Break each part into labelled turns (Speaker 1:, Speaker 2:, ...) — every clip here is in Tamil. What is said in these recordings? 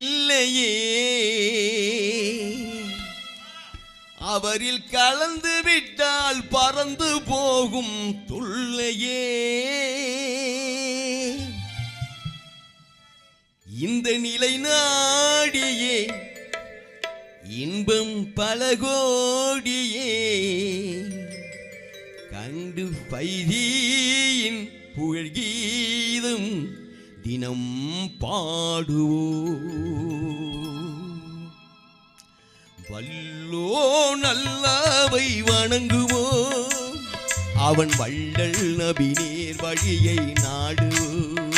Speaker 1: இல்லையே. அவரில் கலந்து விட்டால் பறந்து போகும் துள்ளையே இந்த நிலை நாடியே இன்பம் பல கோடியே. கண்டு பைதியின் புகழ்கீதம் தினம் பாடுவோ வல்லோ நல்லவை வணங்குவோம். அவன் வள்ளல் நபி நேர் வழியை நாடுவோம்.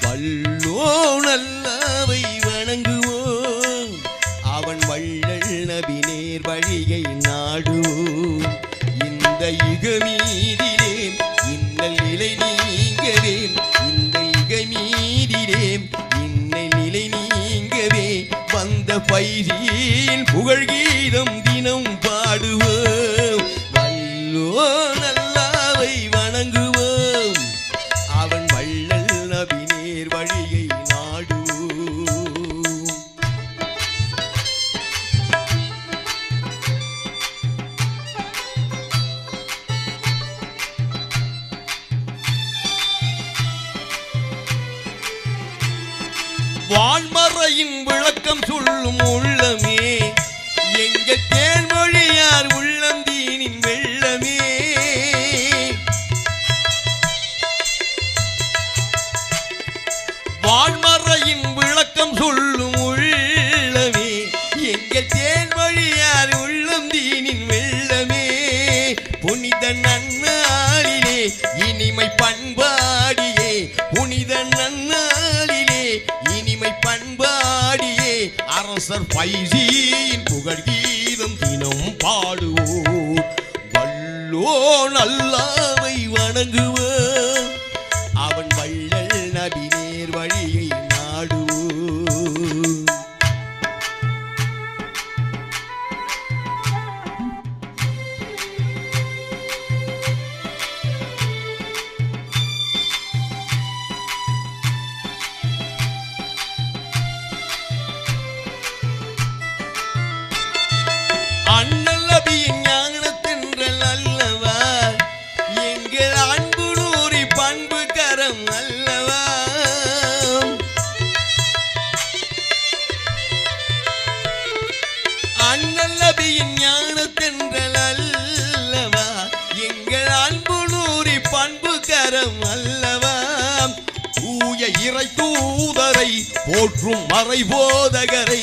Speaker 1: வல்லோ நல்லவை வணங்குவோம். அவன் வள்ளல் நபி நேர் வழியை நாடுவோம். இந்த யுகமீதிலே இன்னல் நிலை நீங்கவேன். பயிரின் புகழ்கீதம் தினம் பாடுவோம். வல்லோ நல்லாவை வணங்குவோம். அவன் வள்ளல் நபி நேர் வழியை நாடுவோம். வான்மறையின் வான்மறையின் விளக்கம் சொல்லும் உள்ளமே. எங்கள் தேன் வழியார் உள்ளம் தீனின் வெள்ளமே. புனித நன்னாளிலே இனிமை பண்பாடியே. புனித நன்னாளிலே இனிமை பண்பாடியே. அரசர் பைசியின் புகழ் கீதம் தினம் பாடுவோம் வல்லோ நல்லாவை வணங்குவோம் இறை தூதரை போற்றும் மறை போதகரை